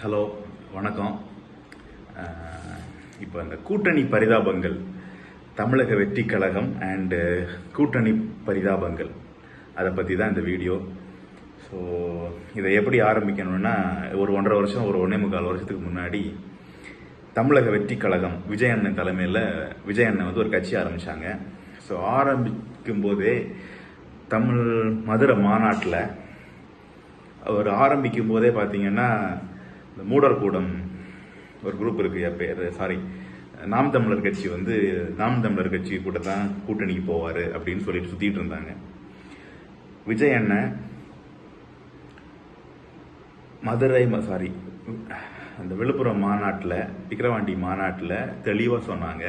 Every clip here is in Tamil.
ஹலோ வணக்கம். இப்போ இந்த கூட்டணி பரிதாபங்கள் தமிழக வெற்றி கழகம் அண்டு கூட்டணி பரிதாபங்கள் அதை பற்றி தான் இந்த வீடியோ. ஸோ இதை எப்படி ஆரம்பிக்கணும்னா ஒரு ஒன்றரை வருஷம் ஒரு ஒன்றே முக்கால் வருஷத்துக்கு முன்னாடி தமிழக வெற்றி கழகம் விஜய் அண்ணன் தலைமையில் விஜய் அண்ணன் வந்து ஒரு கட்சி ஆரம்பித்தாங்க ஸோ ஆரம்பிக்கும் போதே தமிழ் மதுரை மாநாட்டில் அவர் ஆரம்பிக்கும் போதே பார்த்தீங்கன்னா இந்த மூடர் கூடம் ஒரு குரூப் இருக்கு பேர் சாரி நாம் தமிழர் கட்சி வந்து நாம் தமிழர் கட்சி கூட தான் கூட்டணிக்கு போவார் அப்படின்னு சொல்லிட்டு சுற்றிட்டு இருந்தாங்க. விஜய் அண்ணன் மதுரை சாரி அந்த விழுப்புரம் மாநாட்டில் விக்கிரவாண்டி மாநாட்டில் தெளிவாக சொன்னாங்க.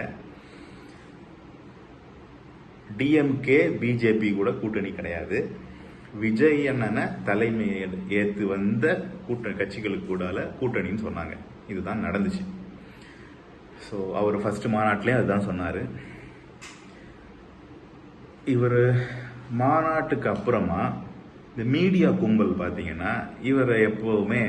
டிஎம்கே பிஜேபி கூட கூட்டணி கிடையாது. விஜய் அண்ணனை தலைமை ஏற்று வந்த கூட்ட கட்சிகளுக்கு கூடால கூட்டணின்னு சொன்னாங்க. இதுதான் நடந்துச்சு. ஸோ அவர் ஃபஸ்ட்டு மாநாட்டிலே அதுதான் சொன்னார். இவர் மாநாட்டுக்கு அப்புறமா இந்த மீடியா கும்பல் பார்த்தீங்கன்னா இவரை எப்போவுமே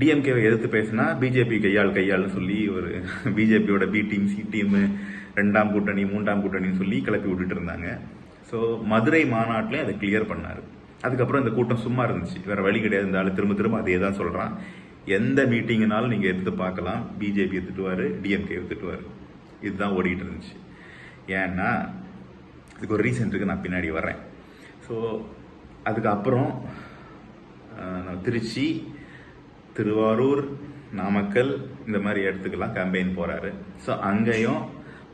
டிஎம்கேவை எதிர்த்து பேசினா பிஜேபி கையால் கையால்னு சொல்லி ஒரு பிஜேபியோட பி டீம் சி டீம் ரெண்டாம் கூட்டணி மூன்றாம் கூட்டணின்னு சொல்லி கிளப்பி விட்டுட்டு இருந்தாங்க. ஸோ மதுரை மாநாட்டிலே அதை கிளியர் பண்ணார். அதுக்கப்புறம் இந்த கூட்டம் சும்மா இருந்துச்சு. வேற வழி கிடையாது. இருந்தாலும் திரும்ப திரும்ப அதே தான் சொல்கிறான் எந்த மீட்டிங்குனாலும் நீங்கள் எடுத்து பார்க்கலாம். பிஜேபி எடுத்துட்டுவார் டிஎம்கே எடுத்துட்டுவார் இதுதான் ஓடிட்டு இருந்துச்சு. ஏன்னா இதுக்கு ஒரு ரீசன் நான் பின்னாடி வரேன் ஸோ அதுக்கப்புறம் நான் திருச்சி திருவாரூர் நாமக்கல் இந்த மாதிரி இடத்துக்கெல்லாம் கேம்பெயின் போகிறாரு ஸோ அங்கேயும்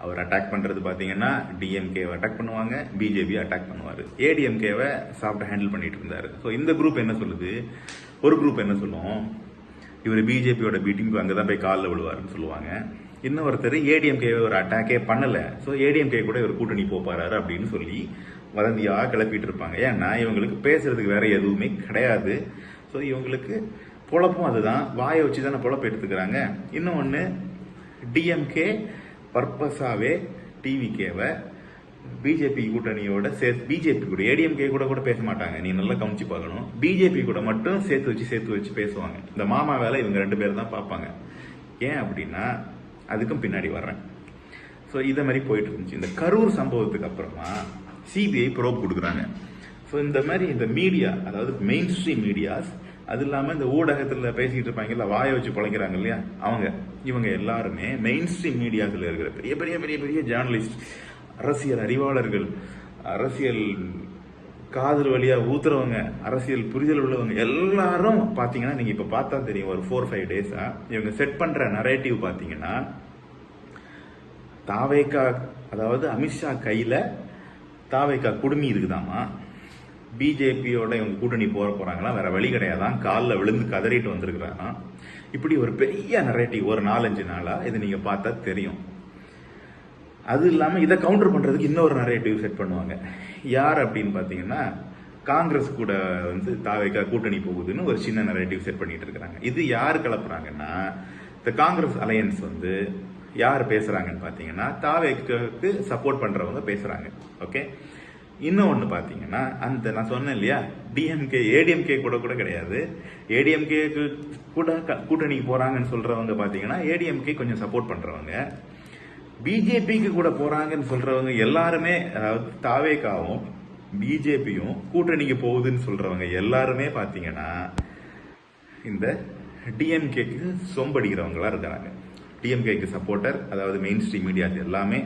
அவர் அட்டாக் பண்றது பாத்தீங்கன்னா டிஎம்கேவை அட்டாக் பண்ணுவாங்க பிஜேபி அட்டாக் பண்ணுவார். ஏடிஎம்கேவை சாப்பிட்டு ஹேண்டில் பண்ணிட்டு இருந்தாரு. ஸோ இந்த குரூப் என்ன சொல்லுது? ஒரு குரூப் என்ன சொல்லும்? இவர் பிஜேபியோட பீட்டிங்க்கு அங்கே தான் போய் காலில் விழுவாருன்னு சொல்லுவாங்க. இன்னொருத்தர் ஏடிஎம்கே ஒரு அட்டாக்கே பண்ணலை. ஸோ ஏடிஎம்கே கூட இவர் கூட்டணி போப்பாரு அப்படின்னு சொல்லி வதந்தியாக கிளப்பிட்டு இருப்பாங்க. ஏன்னா இவங்களுக்கு பேசுறதுக்கு வேற எதுவுமே கிடையாது. ஸோ இவங்களுக்கு பொழப்பும் அதுதான். வாயை வச்சு தானே பொழப்பு எடுத்துக்கிறாங்க. இன்னொன்று டிஎம்கே பர்பஸாகவே டிவிகேவை பிஜேபி கூட்டணியோட சேர்த்து பிஜேபி கூட ஏடிஎம்கே கூட கூட பேச மாட்டாங்க. நீ நல்லா கவனிச்சு பார்க்கணும். பிஜேபி கூட மட்டும் சேர்த்து வச்சு சேர்த்து வச்சு பேசுவாங்க. இந்த மாமா வேலை இவங்க ரெண்டு பேர் தான் பார்ப்பாங்க. ஏன் அப்படின்னா அதுக்கும் பின்னாடி வர்றேன். ஸோ இதை மாதிரி போயிட்டு இருந்துச்சு. இந்த கரூர் சம்பவத்துக்கு அப்புறமா சிபிஐ ப்ரோப் கொடுக்குறாங்க. ஸோ இந்த மாதிரி இந்த மீடியா அதாவது மெயின் ஸ்ட்ரீம் மீடியாஸ் அது இல்லாமல் இந்த ஊடகத்தில் பேசிட்டு இருப்பாங்கல்ல வாயை வச்சு பிழைக்கிறாங்க இல்லையா? அவங்க. இவங்க எல்லாருமே மெயின் ஸ்ட்ரீம் மீடியாஸில் இருக்கிற பெரிய பெரிய பெரிய பெரிய ஜேர்னலிஸ்ட் அரசியல் அறிவாளர்கள் அரசியல் காதல் வழியாக ஊத்துறவங்க அரசியல் புரிதல் உள்ளவங்க எல்லாரும் பார்த்தீங்கன்னா நீங்கள் இப்போ பார்த்தா தெரியும் ஒரு ஃபோர் ஃபைவ் டேஸாக இவங்க செட் பண்ணுற நரேட்டிவ் பார்த்தீங்கன்னா தாவேக்கா அதாவது அமித்ஷா கையில் தாவேக்கா குடுமி இருக்குதாமா? பிஜேபியோட இவங்க கூட்டணி போற போறாங்களா வேற வழி கிடையாதான் காலில் விழுந்து கதறிட்டு வந்திருக்கிறாங்க இப்படி ஒரு பெரிய நரேட்டிவ் ஒரு நாலஞ்சு நாளா இது நீங்க பார்த்தா தெரியும். அது இல்லாம இதை கவுண்டர் பண்றதுக்கு இன்னொரு நரேட்டிவ் செட் பண்ணுவாங்க. யார் அப்படின்னு பாத்தீங்கன்னா காங்கிரஸ் கூட வந்து தாவேக்கா கூட்டணி போகுதுன்னு ஒரு சின்ன நரேட்டிவ் செட் பண்ணிட்டு இருக்கிறாங்க. இது யார் கலப்புறாங்கன்னா இந்த காங்கிரஸ் அலையன்ஸ் வந்து யார் பேசுறாங்கன்னு பாத்தீங்கன்னா தாவேக்கு சப்போர்ட் பண்றவங்க பேசுறாங்க. ஓகே இன்னும் ஒன்று பார்த்தீங்கன்னா அந்த நான் சொன்னேன் இல்லையா டிஎம்கே ஏடிஎம்கே கூட கூட கிடையாது. ஏடிஎம்கே கூட க- கூட்டணிக்கு போகிறாங்கன்னு சொல்கிறவங்க பார்த்தீங்கன்னா ஏடிஎம்கே கொஞ்சம் சப்போர்ட் பண்ணுறவங்க பிஜேபிக்கு கூட போகிறாங்கன்னு சொல்கிறவங்க எல்லாருமே அதாவது தாவேக்காவும் பிஜேபியும் கூட்டணிக்கு போகுதுன்னு சொல்கிறவங்க எல்லாருமே பார்த்தீங்கன்னா இந்த டிஎம்கேக்கு சொம்படிக்கிறவங்களாக இருக்கிறாங்க. டிஎம்கேக்கு சப்போர்ட்டர் அதாவது மெயின் ஸ்ட்ரீம் மீடியாஸ் எல்லாமே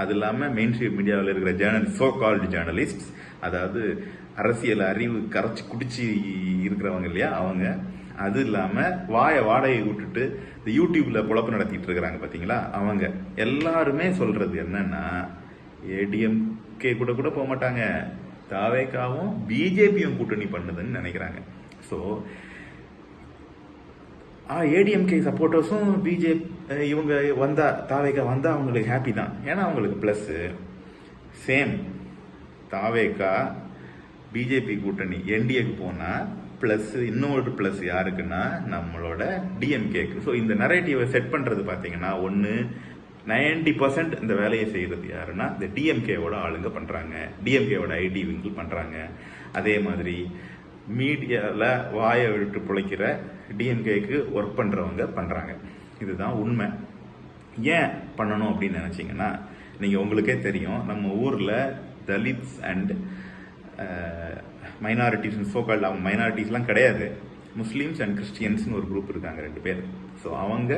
அது இல்லாமல் மெயின் ஸ்ட்ரீம் மீடியாவில் இருக்கிற ஜேர்னல் சோ கால்டு ஜேர்னலிஸ்ட் அதாவது அரசியல் அறிவு கரைச்சி குடிச்சு இருக்கிறவங்க இல்லையா அவங்க. அது இல்லாமல் வாயை வாடகை விட்டுட்டு இந்த யூடியூப்ல குழப்பம் நடத்திட்டு இருக்கிறாங்க பார்த்தீங்களா அவங்க. எல்லாருமே சொல்றது என்னன்னா ஏடிஎம்கே கூட கூட போக மாட்டாங்க. தாவேக்காவும் பிஜேபியும் கூட்டணி பண்ணுதுன்னு நினைக்கிறாங்க. ஸோ ஏடிஎம்கே சப்போர்ட்டர்ஸும் பிஜேபி இவங்க வந்தா தாவேக்கா வந்தா அவங்களுக்கு ஹாப்பி தான். ஏன்னா அவங்களுக்கு ப்ளஸ்ஸு சேம் தாவேக்கா பிஜேபி கூட்டணி என்டிஏக்கு போனா ப்ளஸ் இன்னொரு ப்ளஸ் யாருக்குன்னா நம்மளோட டிஎம்கேக்கு ஸோ இந்த நரேட்டிவை செட் பண்றது பாத்தீங்கன்னா ஒன்று நைன்டி பர்சன்ட் இந்த வேலையை செய்கிறது யாருன்னா இந்த டிஎம்கேவோட ஆளுங்க பண்றாங்க. டிஎம்கேவோட ஐடி விங்கிள் பண்றாங்க. அதே மாதிரி மீடியாவில் வாயை விட்டு பிழைக்கிற டிஎம்கேக்கு ஒர்க் பண்ணுறவங்க பண்ணுறாங்க இதுதான் உண்மை. ஏன் பண்ணணும் அப்படின்னு நினச்சிங்கன்னா நீங்கள் உங்களுக்கே தெரியும் நம்ம ஊரில் தலித்ஸ் அண்ட் மைனாரிட்டிஸ் சோகால்டு அவங்க மைனாரிட்டிஸ்லாம் கிடையாது. முஸ்லீம்ஸ் அண்ட் கிறிஸ்டியன்ஸ்னு ஒரு குரூப் இருக்காங்க ரெண்டு பேர். ஸோ அவங்க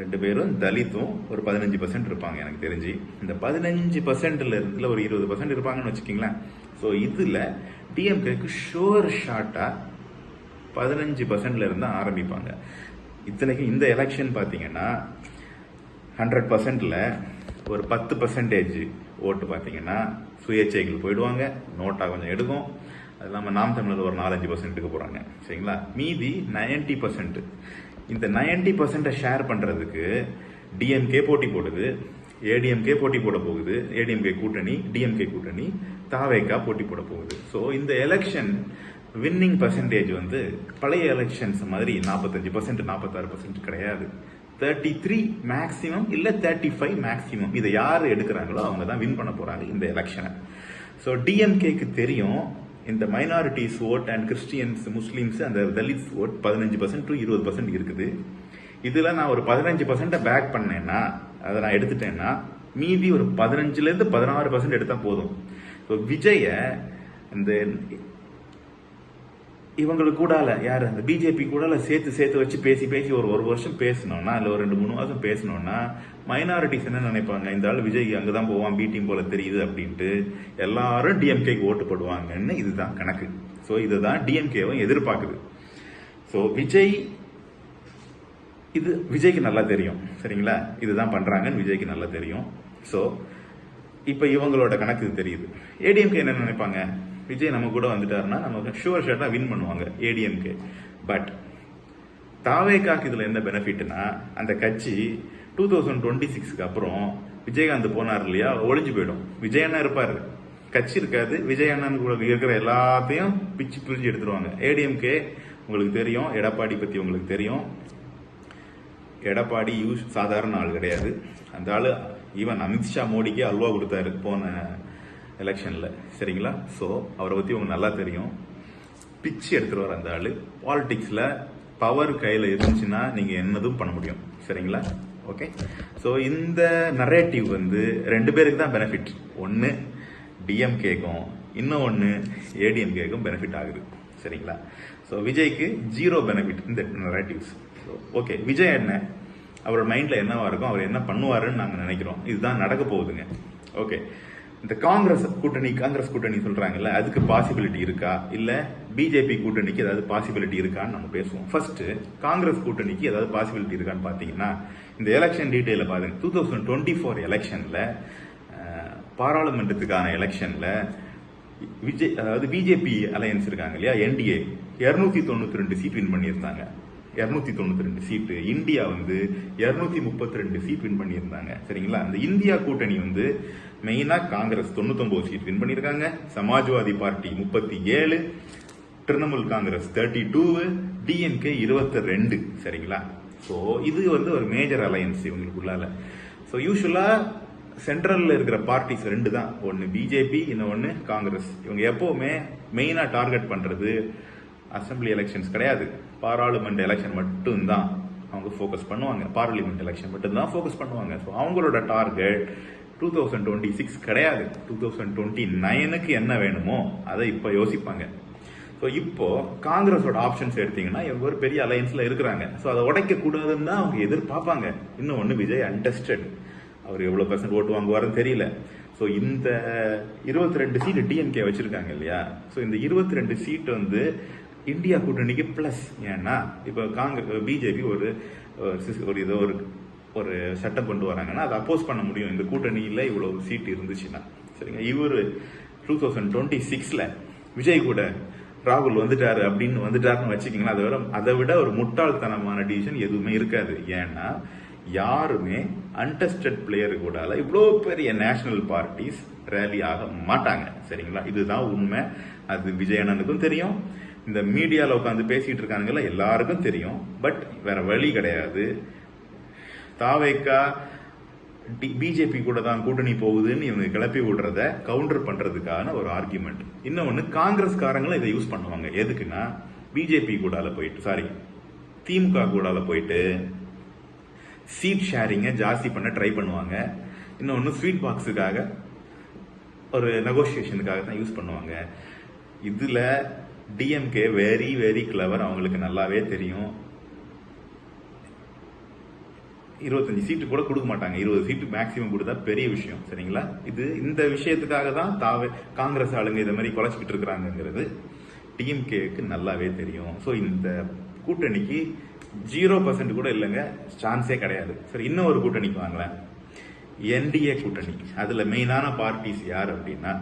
ரெண்டு பேரும் தலித்தும் ஒரு பதினஞ்சு பர்சன்ட் இருப்பாங்க எனக்கு தெரிஞ்சு. இந்த பதினஞ்சு பர்சன்ட்ல இருந்துல ஒரு இருபது பர்சன்ட் இருப்பாங்கன்னு வச்சுக்கிங்களேன். ஸோ இதில் டிஎம்கேக்கு ஷோர் ஷார்ட்டாக பதினஞ்சு பர்சன்ட்ல இருந்து ஆரம்பிப்பாங்க. இத்தனைக்கு இந்த எலெக்ஷன் பார்த்தீங்கன்னா ஹண்ட்ரட் பர்சன்டில் ஒரு பத்து பர்சன்டேஜ் ஓட்டு பார்த்தீங்கன்னா சுயேட்சைகள் போயிடுவாங்க. நோட்டாக கொஞ்சம் எடுக்கும். அது இல்லாமல் நாம் தமிழர் ஒரு நாலஞ்சு பர்சன்ட்டுக்கு போகிறாங்க சரிங்களா? மீதி நைன்டி பர்சன்ட் இந்த நைன்டி பர்சன்ட்டை ஷேர் பண்ணுறதுக்கு டிஎம்கே போட்டி போடுது. ஏடிஎம்கே போட்டி போட போகுது. ஏடிஎம்கே கூட்டணி டிஎம்கே கூட்டணி தாவேக்கா போட்டி போட போகுது. ஸோ இந்த எலெக்ஷன் வின்னிங் பர்சன்டேஜ் வந்து பழைய எலெக்ஷன்ஸ் மாதிரி நாற்பத்தஞ்சு பர்சன்ட் நாற்பத்தாறு பர்சன்ட் கிடையாது. தேர்ட்டி த்ரீ மேக்ஸிமம் இல்லை தேர்ட்டி ஃபைவ் மேக்ஸிமம் இதை யார் எடுக்கிறாங்களோ அவங்க தான் வின் பண்ண போகிறாங்க இந்த எலெக்ஷனை ஸோ டிஎம்கேக்கு தெரியும் இந்த minorities vote and Christians Muslims அந்த தலித்ஸ் ஓட் பதினஞ்சு பர்சன்ட் டு இருபது பர்சன்ட் இருக்குது. இதில் நான் ஒரு பதினஞ்சு பர்சன்ட்டை பேக் பண்ணேன்னா அதை நான் எடுத்துட்டேன்னா மீதி ஒரு பதினஞ்சுலேருந்து பதினாறு பர்சன்ட் எடுத்தால் போதும். ஸோ விஜய இந்த இவங்களுக்கு கூடால யார்? அந்த பிஜேபி கூடால சேர்த்து சேர்த்து வச்சு பேசி பேசி ஒரு ஒரு வருஷம் பேசணும்னா இல்லை ஒரு ரெண்டு மூணு மாதம் பேசணும்னா மைனாரிட்டிஸ் என்ன நினைப்பாங்க? இந்த ஆள் விஜய் அங்கே தான் போவான் பி டீம் போல தெரியுது அப்படின்ட்டு எல்லாரும் டிஎம்கேக்கு ஓட்டு போடுவாங்கன்னு இதுதான் கணக்கு. ஸோ இதுதான் டிஎம்கேவும் எதிர்பார்க்குது. ஸோ விஜய் இது விஜய்க்கு நல்லா தெரியும். சரிங்களா? இதுதான் பண்ணுறாங்கன்னு விஜய்க்கு நல்லா தெரியும். ஸோ இப்போ இவங்களோட கணக்கு தெரியுது. ஏடிஎம்கே என்ன நினைப்பாங்க? விஜய் நம்ம கூட வந்துட்டாருன்னா நம்ம ஷுவர் ஷர்ட்டாக வின் பண்ணுவாங்க ஏடிஎம்கே பட் தாவேக்காக்கு இதில் என்ன பெனிஃபிட்னா அந்த கட்சி டூ தௌசண்ட் டுவெண்ட்டி சிக்ஸ்க்கு அப்புறம் விஜயகாந்த் போனார் இல்லையா ஒளிஞ்சு போயிடும். விஜய் அண்ணா இருப்பார். கட்சி இருக்காது விஜய் அண்ணன் கூட இருக்கிற எல்லாத்தையும் பிச்சு பிரிஞ்சு எடுத்துருவாங்க. ஏடிஎம்கே உங்களுக்கு தெரியும் எடப்பாடி பற்றி உங்களுக்கு தெரியும். எடப்பாடி யூஸ் சாதாரண ஆள் கிடையாது. அந்த ஆள் ஈவன் அமித்ஷா மோடிக்கே அல்வா கொடுத்தாரு போன எலெக்ஷனில். சரிங்களா? ஸோ அவரை பற்றி உங்களுக்கு நல்லா தெரியும். பிச்சு எடுத்துருவார் அந்த ஆள். பாலிடிக்ஸில் பவர் கையில் இருந்துச்சுன்னா நீங்கள் என்னதும் பண்ண முடியும். சரிங்களா? ஓகே ஸோ இந்த நரேட்டிவ் வந்து ரெண்டு பேருக்கு தான் பெனிஃபிட் ஒன்று டிஎம்கேக்கும் இன்னும் ஒன்று ஏடிஎம்கேக்கும் பெனிஃபிட் ஆகுது. சரிங்களா? ஸோ விஜய்க்கு ஜீரோ பெனிஃபிட் இந்த நரேட்டிவ்ஸ் ஓகே விஜய் என்ன? அவரோட மைண்டில் என்னவா இருக்கும்? அவர் என்ன பண்ணுவாருன்னு நாங்கள் நினைக்கிறோம். இதுதான் நடக்க போகுதுங்க. ஓகே இந்த காங்கிரஸ் கூட்டணி காங்கிரஸ் கூட்டணி சொல்றாங்கல்ல அதுக்கு பாசிபிலிட்டி இருக்கா? இல்ல பிஜேபி கூட்டணிக்கு ஏதாவது பாசிபிலிட்டி இருக்கான்னு நம்ம பேசுவோம். ஃபர்ஸ்ட் காங்கிரஸ் கூட்டணிக்கு ஏதாவது பாசிபிலிட்டி இருக்கான்னு பாத்தீங்கன்னா இந்த எலெக்ஷன் டீடைல பாருங்க. டூ தௌசண்ட் டுவெண்ட்டி ஃபோர் எலெக்ஷன்ல பாராளுமன்றத்துக்கான எலெக்ஷன்ல விஜய் அதாவது பிஜேபி அலையன்ஸ் இருக்காங்க இல்லையா? என்டிஏ இருநூத்தி தொண்ணூத்தி ரெண்டு சீட் வின் பண்ணியிருந்தாங்க. இரநூத்தி தொண்ணூத்தி ரெண்டு சீட்டு இந்தியா வந்து இரநூத்தி முப்பத்தி ரெண்டு சீட் வின் பண்ணியிருந்தாங்க. சரிங்களா? அந்த இந்தியா கூட்டணி வந்து மெயினா காங்கிரஸ் தொண்ணூத்தொன்பது சீட் வின் பண்ணியிருக்காங்க. சமாஜ்வாதி பார்ட்டி முப்பத்தி ஏழு Trinamool Congress thirty two DMK இருபத்தி ரெண்டு. சரிங்களா? ஸோ இது வந்து ஒரு மேஜர் அலையன்ஸ் இவங்களுக்குள்ளால. ஸோ யூஸ்வலா சென்ட்ரல்ல இருக்கிற பார்ட்டிஸ் ரெண்டு தான் ஒன்னு பிஜேபி இன்னொன்னு காங்கிரஸ். இவங்க எப்பவுமே மெயினா டார்கெட் பண்றது அசம்பிளி எலெக்ஷன்ஸ் கிடையாது. பாராளுமன்ற எலெக்ஷன் மட்டும்தான் அவங்க ஃபோக்கஸ் பண்ணுவாங்க. பார்லிமெண்ட் எலெக்ஷன் மட்டும்தான் ஃபோக்கஸ் பண்ணுவாங்க. ஸோ அவங்களோட target two thousand twenty six கிடையாது. டூ தௌசண்ட் டுவெண்ட்டி நைனுக்கு என்ன வேணுமோ அதை இப்போ யோசிப்பாங்க. ஸோ இப்போ காங்கிரஸோட ஆப்ஷன்ஸ் எடுத்தீங்கன்னா இவங்க ஒரு பெரிய அலையன்ஸில் இருக்கிறாங்க. ஸோ அதை உடைக்கக்கூடாதுன்னு தான் அவங்க எதிர்பார்ப்பாங்க. இன்னும் ஒன்று விஜய் அன்டெஸ்டட் அவர் எவ்வளோ பர்சன்ட் ஓட்டு வாங்குவாருன்னு தெரியல. ஸோ இந்த இருபத்தி ரெண்டு சீட்டு டிஎம்கே வச்சுருக்காங்க இல்லையா? ஸோ இந்த இருபத்தி ரெண்டு சீட் வந்து இந்தியா கூட்டணிக்கு ப்ளஸ் ஏன்னா இப்போ காங்கிரஸ் பிஜேபி ஒரு ஒரு சிஸ்- ஒரு ஏதோ ஒரு ஒரு சட்டம் கொண்டு வராங்கன்னா அதை அப்போஸ் பண்ண முடியும். இந்த கூட்டணியில் இவ்வளோ சீட் இருந்துச்சுன்னா. சரிங்க? இவர் டூ தௌசண்ட் டுவெண்ட்டி சிக்ஸில் விஜய் கூட ராகுல் வந்துட்டாரு அப்படின்னு வந்துட்டாருன்னு வச்சுக்கிங்களா அதை விட அதை விட ஒரு முட்டாள்தனமான டிசிஷன் எதுவுமே இருக்காது. ஏன்னா யாருமே அன்டெஸ்டட் பிளேயர் கூடால இவ்வளோ பெரிய நேஷனல் பார்ட்டிஸ் ரேலி ஆக மாட்டாங்க. சரிங்களா? இதுதான் உண்மை. அது விஜய் அண்ணனுக்கும் தெரியும். இந்த மீடியாவில் உட்காந்து பேசிகிட்டு இருக்கானுங்களா எல்லாருக்கும் தெரியும். பட் வேற வழி கிடையாது. தாவேக்கா பிஜேபி கூட தான் கூட்டணி போகுதுன்னு இவங்க கிளப்பி விடுறத கவுண்டர் பண்ணுறதுக்கான ஒரு ஆர்குமெண்ட் இன்னொன்று காங்கிரஸ்காரங்களும் இதை யூஸ் பண்ணுவாங்க. எதுக்குன்னா பிஜேபி கூடால போயிட்டு சாரி திமுக கூடால போயிட்டு சீட் ஷேரிங்கை ஜாஸ்தி பண்ண ட்ரை பண்ணுவாங்க. இன்னொன்று ஸ்வீட் பாக்ஸுக்காக ஒரு நெகோசியேஷனுக்காக தான் யூஸ் பண்ணுவாங்க. இதுல டிஎம்கே வெரி வெரி கிளவர் அவங்களுக்கு நல்லாவே தெரியும். இருபத்தஞ்சு சீட்டு கூட கொடுக்க மாட்டாங்க. இருபது சீட்டு மேக்சிமம் கொடுத்தா பெரிய விஷயம். சரிங்களா? இது இந்த விஷயத்துக்காக தான் தாவே காங்கிரஸ் ஆளுங்க இதை மாதிரி குறைச்சிக்கிட்டு இருக்கிறாங்கிறது டிஎம்கேக்கு நல்லாவே தெரியும். ஸோ இந்த கூட்டணிக்கு ஜீரோ பர்சன்ட் கூட இல்லைங்க. சான்ஸே கிடையாது. சரி இன்னும் ஒரு கூட்டணிக்கு வாங்களேன். என்டிஏ கூட்டணி. அதில் மெயினான பார்ட்டிஸ் யார் அப்படின்னா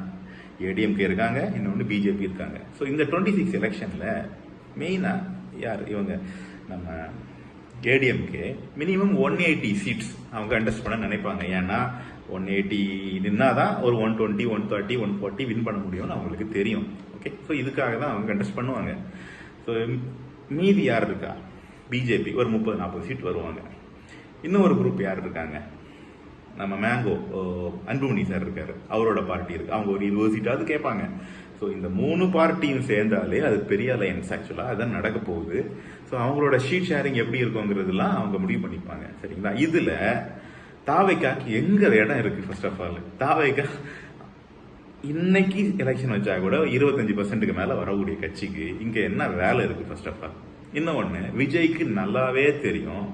ஏடிஎம்கே இருக்காங்க இன்னொன்று பிஜேபி இருக்காங்க. ஸோ இந்த டுவெண்ட்டி சிக்ஸ் எலெக்ஷனில் மெயினாக யார்? இவங்க நம்ம ADMK minimum one eighty seats அவங்க கண்டஸ்ட் பண்ண நினைப்பாங்க. ஏன்னா ஒன் எயிட்டி நின்னாதான் ஒரு one twenty one thirty one forty win பண்ண முடியும்னு அவங்களுக்கு தெரியும். ஓகே ஸோ இதுக்காக தான் அவங்க கண்டஸ்ட் பண்ணுவாங்க. ஸோ மீதி யார் இருக்கா? பிஜேபி ஒரு முப்பது நாற்பது சீட் வருவாங்க. இன்னும் ஒரு குரூப் யார் இருக்காங்க? நம்ம மேங்கோ அன்புமணி சார் இருக்காரு. அவரோட பார்ட்டி இருக்கு. அவங்க ஒரு இருபது கேட்பாங்க. ஸோ இந்த மூணு பார்ட்டியும் சேர்ந்தாலே அது பெரிய அலையன்ஸ் ஆக்சுவலாக அதான் நடக்க போகுது. ஸோ அவங்களோட ஷீட் ஷேரிங் எப்படி இருக்குங்கிறதுலாம் அவங்க முடிவு பண்ணிப்பாங்க. சரிங்களா? இதில் தாவைக்காக்கு எங்க இடம் இருக்குது ஃபர்ஸ்ட் ஆஃப் ஆல் தாவைக்கா இன்னைக்கு எலெக்ஷன் வச்சா கூட இருபத்தஞ்சு பர்சன்ட்டுக்கு மேலே வரக்கூடிய கட்சிக்கு இங்கே என்ன வேலை இருக்குது ஃபர்ஸ்ட் ஆஃப் ஆல் இன்னொன்னு விஜய்க்கு நல்லாவே தெரியும்.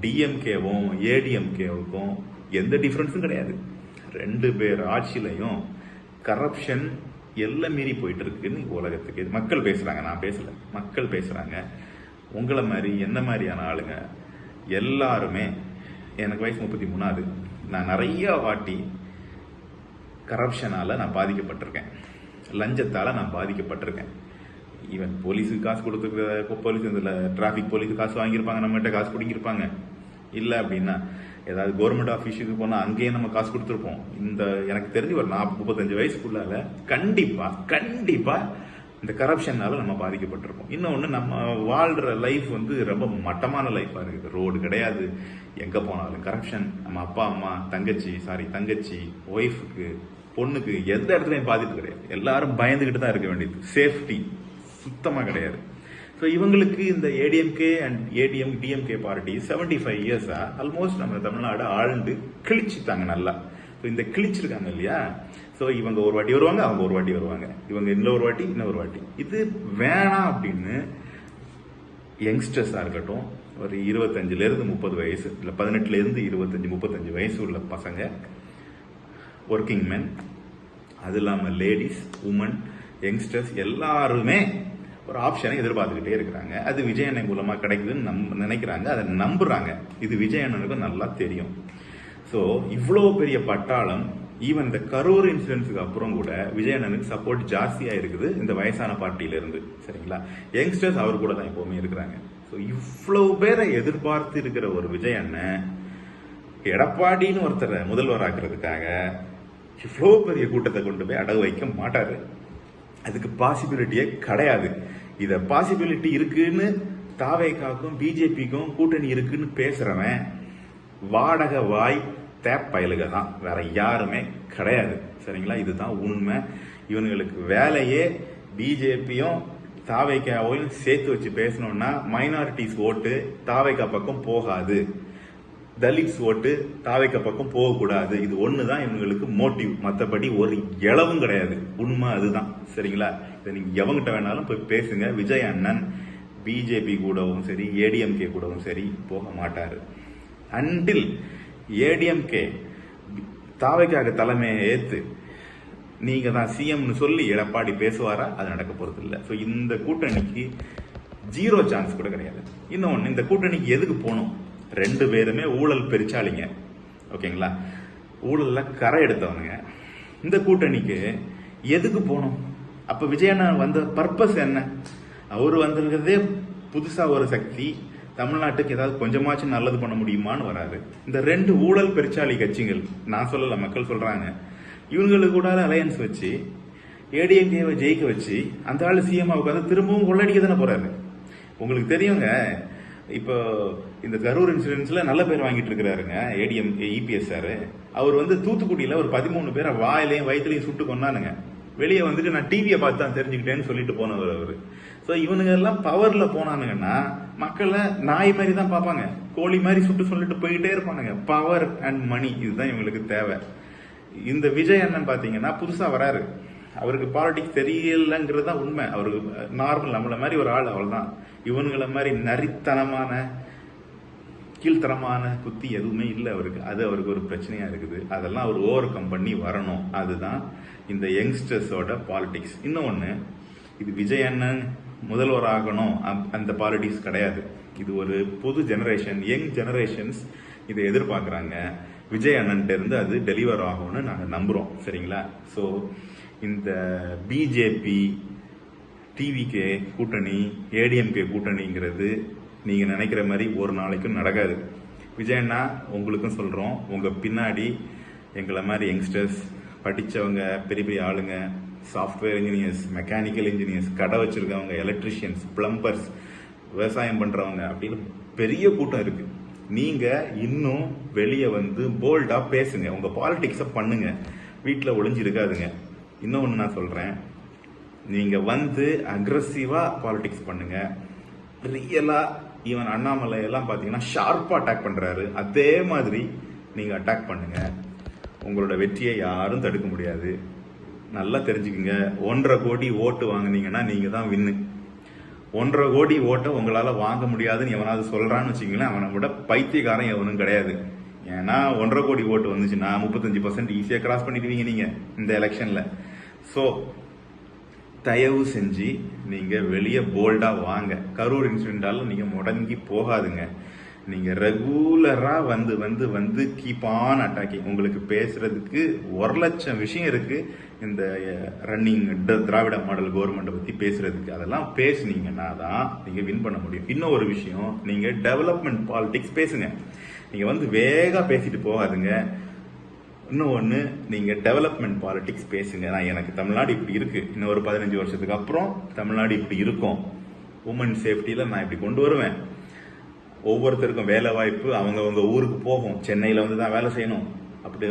டிஎம்கேவும் ஏடிஎம்கேவுக்கும் எந்த டிஃப்ரென்ஸும் கிடையாது. ரெண்டு பேர் ஆட்சியிலையும் கரப்ஷன் எல்லாம் மீறி போயிட்டு இருக்குன்னு உலகத்துக்கு மக்கள் பேசுகிறாங்க நான் பேசல. மக்கள் பேசுகிறாங்க உங்களை மாதிரி என்ன மாதிரியான ஆளுங்க? எல்லாருமே எனக்கு வயசு முப்பத்தி மூணாவது. நான் நிறைய வாட்டி கரப்ஷனால நான் பாதிக்கப்பட்டிருக்கேன். லஞ்சத்தால் நான் பாதிக்கப்பட்டிருக்கேன். ஈவன் போலீஸுக்கு காசு கொடுத்துருக்க போலீஸ் இதில் டிராஃபிக் போலீஸுக்கு காசு வாங்கியிருப்பாங்க நம்மகிட்ட காசு பிடிங்கிருப்பாங்க இல்லை அப்படின்னா ஏதாவது கவர்மெண்ட் ஆஃபீஸுக்கு போனால் அங்கேயே நம்ம காசு கொடுத்துருப்போம். இந்த எனக்கு தெரிஞ்சு ஒரு நாற்பது முப்பத்தஞ்சு வயசுக்குள்ளால கண்டிப்பாக கண்டிப்பாக இந்த கரப்ஷனால நம்ம பாதிக்கப்பட்டிருப்போம். இன்னொன்று நம்ம வாழ்கிற லைஃப் வந்து ரொம்ப மட்டமான லைஃப்பாக இருக்குது. ரோடு கிடையாது. எங்கே போனாலும் கரப்ஷன் நம்ம அப்பா அம்மா தங்கச்சி சாரி தங்கச்சி ஒய்ஃபுக்கு பொண்ணுக்கு எந்த இடத்துலையும் பாதிப்பு கிடையாது. எல்லாரும் பயந்துக்கிட்டு தான் இருக்க வேண்டியது. சேஃப்டி சுத்தமாக கிடையாது. ஸோ இவங்களுக்கு இந்த ADMK and ADM DMK party seventy five இயர்ஸாக ஆல்மோஸ்ட் நம்ம தமிழ்நாடு ஆழ்ந்து கிழிச்சுட்டாங்க நல்லா. ஸோ இந்த கிழிச்சிருக்காங்க இல்லையா? ஸோ இவங்க ஒரு வாட்டி வருவாங்க அவங்க ஒரு வாட்டி வருவாங்க. இவங்க இன்னொரு வாட்டி இன்னொரு வாட்டி. இது வேணாம் அப்படின்னு யங்ஸ்டர்ஸாக இருக்கட்டும் ஒரு இருபத்தஞ்சிலேருந்து முப்பது வயசு இல்லை பதினெட்டுலேருந்து இருபத்தஞ்சி முப்பத்தஞ்சு வயசு உள்ள பசங்க ஒர்க்கிங் மென் அது இல்லாமல் லேடிஸ் உமன் யங்ஸ்டர்ஸ் எல்லாருமே ஒரு ஆப்ஷனை எதிர்பார்த்துக்கிட்டே இருக்கிறாங்க. அது விஜய் அண்ணன் மூலமாக கிடைக்குதுன்னு நம் நினைக்கிறாங்க. அதை நம்புறாங்க. இது விஜய் அண்ணனுக்கும் நல்லா தெரியும். ஸோ இவ்வளோ பெரிய பட்டாளம் ஈவன் இந்த கரூர் இன்சிடென்ட்ஸுக்கு அப்புறம் கூட விஜய் அண்ணனுக்கு சப்போர்ட் ஜாஸ்தியாக இருக்குது இந்த வயசான பார்ட்டியிலேருந்து சரிங்களா? யங்ஸ்டர்ஸ் அவர் கூட தான் எப்போவுமே இருக்கிறாங்க. ஸோ இவ்வளோ பேரை எதிர்பார்த்து இருக்கிற ஒரு விஜய் அண்ணன் எடப்பாடின்னு ஒருத்தரை முதல்வர் ஆக்குறதுக்காக இவ்வளோ பெரிய கூட்டத்தை கொண்டு போய் அடகு வைக்க மாட்டார். அதுக்கு பாசிபிலிட்டியே கிடையாது. இத பாசிபிலிட்டி இருக்குன்னு தாவேக்காக்கும் பிஜேபிக்கும் கூட்டணி இருக்குன்னு பேசுறவன் வாடகை வாய் தேப்பயலுக தான் வேற யாருமே கிடையாது. சரிங்களா? இதுதான் உண்மை. இவனுங்களுக்கு வேலையே பிஜேபியும் தாவைக்காவையும் சேர்த்து வச்சு பேசணும்னா மைனாரிட்டிஸ் ஓட்டு தாவைக்கா பக்கம் போகாது. தலித்ஸ் ஓட்டு தாவைக்க பக்கம் போகக்கூடாது. இது ஒன்று தான் இவங்களுக்கு மோட்டிவ் மற்றபடி ஒரு இளவும் கிடையாது. உண்மை அதுதான். சரிங்களா? நீங்கள் நீங்க எவங்கிட்ட வேணாலும் போய் பேசுங்க. விஜய் அண்ணன் பிஜேபி கூடவும் சரி ஏடிஎம்கே கூடவும் சரி போக மாட்டார். அன்டில் ஏடிஎம்கே தாவைக்காக தலைமையை ஏற்று நீங்கள் தான் சிஎம்னு சொல்லி எடப்பாடி பேசுவாரா? அது நடக்க போகிறது இல்லை ஸோ இந்த கூட்டணிக்கு ஜீரோ சான்ஸ் கூட கிடையாது. இன்னொன்று இந்த கூட்டணிக்கு எதுக்கு போகணும்? ரெண்டு பேருமே ஊழல் பெருச்சாளிங்க. ஓகேங்களா? ஊழலில் கரை எடுத்தவனுங்க. இந்த கூட்டணிக்கு எதுக்கு போகணும்? அப்போ விஜயண்ணா வந்த பர்பஸ் என்ன? அவர் வந்திருக்கிறதே புதுசாக ஒரு சக்தி. தமிழ்நாட்டுக்கு ஏதாவது கொஞ்சமாச்சும் நல்லது பண்ண முடியுமான்னு வராது இந்த ரெண்டு ஊழல் பெருச்சாளி கட்சிகள் நான் சொல்லலை மக்கள் சொல்கிறாங்க இவங்களுக்கு கூட அலையன்ஸ் வச்சு ஏடிஎம்கேவை ஜெயிக்க வச்சு அந்த ஆள் சிஎம் உட்காந்து திரும்பவும் கொள்ளடிக்க தானே போகிறாரு உங்களுக்கு தெரியுங்க இப்போ இந்த கரூர் இன்சூரன்ஸில் நல்ல பேர் வாங்கிட்டு இருக்கிறாருங்க ஏடிஎம் இபிஎஸ் சார். அவர் வந்து தூத்துக்குடியில் ஒரு பதிமூணு பேரை வாயிலையும் வயிற்றுலையும் சுட்டு கொண்டானுங்க வெளியே வந்துட்டு நான் டிவியை பார்த்து தான் தெரிஞ்சுக்கிட்டேன்னு சொல்லிட்டு போனவர் அவர். ஸோ இவனுங்க எல்லாம் பவரில் போனானுங்கன்னா மக்களை நாய் மாதிரி தான் பார்ப்பாங்க. கோழி மாதிரி சுட்டு சொல்லிட்டு போயிட்டே இருப்பானுங்க. பவர் அண்ட் மணி இதுதான் இவங்களுக்கு தேவை. இந்த விஜய் அண்ணன் பார்த்தீங்கன்னா புதுசாக வராரு. அவருக்கு பாலிடிக்ஸ் தெரியலங்கிறது தான் உண்மை. அவருக்கு நார்மல் நம்மள மாதிரி ஒரு ஆள் அவ்வளோதான் இவனுங்களை மாதிரி நரித்தனமான கீழ்த்தரமான குத்தி எதுவுமே இல்லை அவருக்கு. அது அவருக்கு ஒரு பிரச்சனையா இருக்குது. அதெல்லாம் அவர் ஓவர் கம் பண்ணி வரணும். அதுதான் இந்த யங்ஸ்டர்ஸோட பாலிடிக்ஸ் இன்னொன்று இது விஜய் அண்ணன் முதல்வர் ஆகணும். அந்த- பாலிடிக்ஸ் கிடையாது. இது ஒரு புது ஜெனரேஷன் யங் ஜெனரேஷன்ஸ் இதை எதிர்பார்க்குறாங்க. விஜய் அண்ணன்ட்ட இருந்து அது டெலிவர் ஆகும்னு நாங்கள் நம்புகிறோம் சரிங்களா? ஸோ இந்த பிஜேபி டிவிகே கூட்டணி ஏடிஎம்கே கூட்டணிங்கிறது நீங்கள் நினைக்கிற மாதிரி ஒரு நாளைக்கும் நடக்காது. விஜயண்ணா உங்களுக்கும் சொல்கிறோம் உங்கள் பின்னாடி எங்களை மாதிரி யங்ஸ்டர்ஸ் படித்தவங்க பெரிய பெரிய ஆளுங்க சாஃப்ட்வேர் இன்ஜினியர்ஸ் மெக்கானிக்கல் இன்ஜினியர்ஸ் கடை வச்சுருக்கவங்க எலக்ட்ரிஷியன்ஸ் ப்ளம்பர்ஸ் விவசாயம் பண்ணுறவங்க அப்படின்னு பெரிய கூட்டம் இருக்குது நீங்கள் இன்னும் வெளியே வந்து போல்டாக பேசுங்க. உங்கள் பாலிட்டிக்ஸை பண்ணுங்க. வீட்டில் ஒளிஞ்சு இருக்காதுங்க நான் சொல்கிறேன் நீங்கள் வந்து அக்ரஸிவாக பாலிடிக்ஸ் பண்ணுங்கள் ரியலாக ஈவன் அண்ணாமலை எல்லாம் பார்த்தீங்கன்னா ஷார்ப்பாக அட்டாக் பண்ணுறாரு அதே மாதிரி நீங்கள் அட்டாக் பண்ணுங்கள் உங்களோட வெற்றியை யாரும் தடுக்க முடியாது. நல்லா தெரிஞ்சுக்குங்க. ஒன்றரை கோடி ஓட்டு வாங்கினீங்கன்னா நீங்கள் தான் வின்னு ஒன்றரை கோடி ஓட்டை உங்களால் வாங்க முடியாதுன்னு எவனாவது சொல்கிறான்னு வச்சுக்கிங்களேன் அவனை விட பைத்தியக்காரன் எவனும் கிடையாது. ஏன்னா ஒன்றரை கோடி ஓட்டு வந்துச்சுன்னா முப்பத்தஞ்சு பர்சன்ட் ஈஸியாக கிராஸ் பண்ணிடுவீங்க நீங்கள் இந்த எலெக்ஷனில் ஸோ தயவு செஞ்சு நீங்கள் வெளியே போல்டாக வாங்க. கரூர் இன்சிடென்டால நீங்கள் முடங்கி போகாதுங்க. நீங்கள் ரெகுலராக வந்து வந்து வந்து கீப் ஆன் அட்டாக்கிங் உங்களுக்கு பேசுகிறதுக்கு ஒரு லட்சம் விஷயம் இருக்குது இந்த ரன்னிங் திராவிட மாடல் கவர்மெண்ட்டை பற்றி பேசுகிறதுக்கு அதெல்லாம் பேசுனீங்கன்னா தான் நீங்கள் வின் பண்ண முடியும். இன்னும் ஒரு விஷயம் நீங்கள் டெவலப்மெண்ட் பாலிடிக்ஸ் பேசுங்க. நீங்கள் வந்து வேகாக பேசிட்டு போகாதுங்க. இன்னும் ஒன்று நீங்கள் டெவலப்மெண்ட் பாலிடிக்ஸ் பேசுங்க. நான் எனக்கு தமிழ்நாடு இப்படி இருக்கு. இன்னும் ஒரு பதினஞ்சு வருஷத்துக்கு அப்புறம் தமிழ்நாடு இப்படி இருக்கும். உமன் சேஃப்டியில் நான் இப்படி கொண்டு வருவேன். ஒவ்வொருத்தருக்கும் வேலை வாய்ப்பு அவங்கவுங்க ஊருக்கு போகும். சென்னையில் வந்து தான் வேலை செய்யணும். அப்படி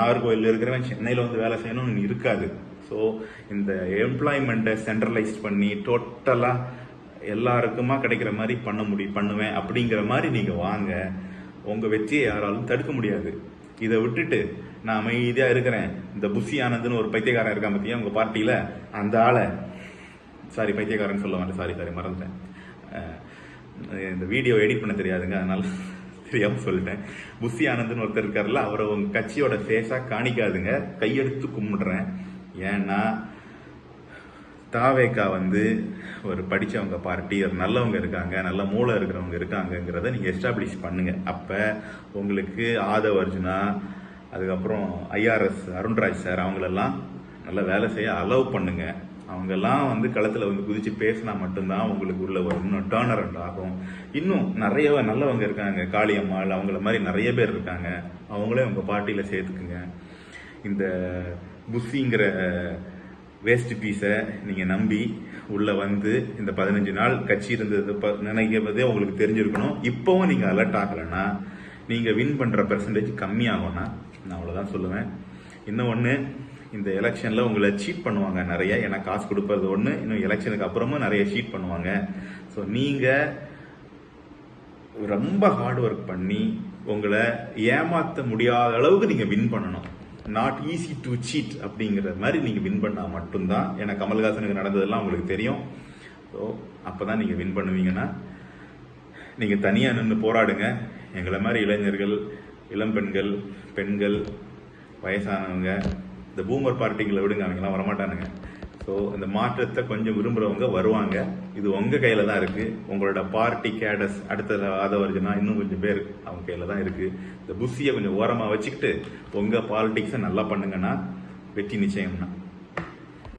நாகர்கோவில் இருக்கிறவன் சென்னையில் வந்து வேலை செய்யணும்னு இருக்காது. ஸோ இந்த எம்ப்ளாய்மெண்ட்டை சென்ட்ரலைஸ் பண்ணி டோட்டலாக எல்லாருக்குமா கிடைக்கிற மாதிரி பண்ண முடியும் பண்ணுவேன் அப்படிங்கிற மாதிரி நீங்கள் வாங்க. உங்கள் வெற்றியை யாராலும் தடுக்க முடியாது. இதை விட்டுட்டு நான் அமைதியாக இருக்கிறேன். இந்த புஷி ஆனந்த்னு ஒரு பைத்தியக்காரன் இருக்கான் பத்தியா உங்கள் பார்ட்டியில்? அந்த ஆளை. சாரி பைத்தியக்காரன் சொல்ல மாட்டேன். சாரி சாரி மறந்துட்டேன். இந்த வீடியோ எடிட் பண்ண தெரியாதுங்க. அதனால் தெரியாமல் சொல்லிட்டேன். புஷி ஆனந்த்னு ஒருத்தர் இருக்காருல்ல அவரை உங்கள் கட்சியோட ஃபேஸாக காணிக்காதுங்க. கையெடுத்து கும்பிடுறேன். ஏன்னா தாவேக்கா வந்து ஒரு படித்தவங்க பார்ட்டி ஒரு நல்லவங்க இருக்காங்க நல்ல மூளை இருக்கிறவங்க இருக்காங்கங்கிறத நீங்கள் எஸ்டாப்ளிஷ் பண்ணுங்கள் அப்போ உங்களுக்கு ஆதவ் அர்ஜுனா அதுக்கப்புறம் ஐஆர்எஸ் அருண்ராஜ் சார் அவங்களெல்லாம் நல்லா வேலை செய்ய அலோவ் பண்ணுங்கள் அவங்கெல்லாம் வந்து களத்தில் வந்து குதித்து பேசினா மட்டும்தான் உங்களுக்கு உள்ள ஒரு இன்னும் டேர்ன் அரவுண்ட் ஆகும். இன்னும் நிறைய நல்லவங்க இருக்காங்க காளியம்மாள் அவங்கள மாதிரி நிறைய பேர் இருக்காங்க. அவங்களே உங்கள் பார்ட்டியில் சேர்த்துக்குங்க. இந்த புஷிங்கிற வேஸ்ட் பீஸை நீங்கள் நம்பி உள்ளே வந்து இந்த பதினஞ்சு நாள் கட்சி இருந்தது ப- நினைக்கிறதே உங்களுக்கு தெரிஞ்சிருக்கணும். இப்போவும் நீங்கள் அலர்ட் ஆகலைன்னா நீங்கள் வின் பண்ணுற பெர்சன்டேஜ் கம்மியாகும்னா நான் அவ்வளோதான் சொல்லுவேன். இன்னும் இந்த எலெக்ஷனில் உங்களை சீட் பண்ணுவாங்க நிறைய. ஏன்னா காசு கொடுப்பது ஒன்று இன்னும் எலெக்ஷனுக்கு அப்புறமும் நிறைய சீட் பண்ணுவாங்க. ஸோ நீங்கள் ரொம்ப ஹார்ட் ஒர்க் பண்ணி உங்களை ஏமாற்ற முடியாத அளவுக்கு நீங்கள் வின் பண்ணணும். நாட் ஈஸி டு சீட் அப்படிங்கிற மாதிரி நீங்கள் வின் பண்ணால் மட்டும்தான். ஏன்னா கமல்ஹாசனுக்கு நடந்ததெல்லாம் உங்களுக்கு தெரியும். ஸோ அப்பதான் நீங்கள் வின் பண்ணுவீங்கன்னா நீங்கள் தனியாக நின்று போராடுங்க. எங்களை மாதிரி இளைஞர்கள் இளம்பெண்கள் பெண்கள் வயசானவங்க இந்த பூமர் பார்ட்டிங்களை விடுங்க அவங்கெல்லாம் வரமாட்டானுங்க. ஸோ இந்த மாற்றத்தை கொஞ்சம் விரும்புகிறவங்க வருவாங்க. இது உங்கள் கையில் தான் இருக்குது உங்களோட பார்ட்டி கேடஸ் அடுத்த ஆதவர்ஜனா இன்னும் கொஞ்சம் பேர் அவங்க கையில் தான் இருக்குது இந்த புஷியை கொஞ்சம் ஓரமாக வச்சுக்கிட்டு உங்கள் பாலிட்டிக்ஸை நல்லா பண்ணுங்கன்னா வெற்றி நிச்சயம்னா.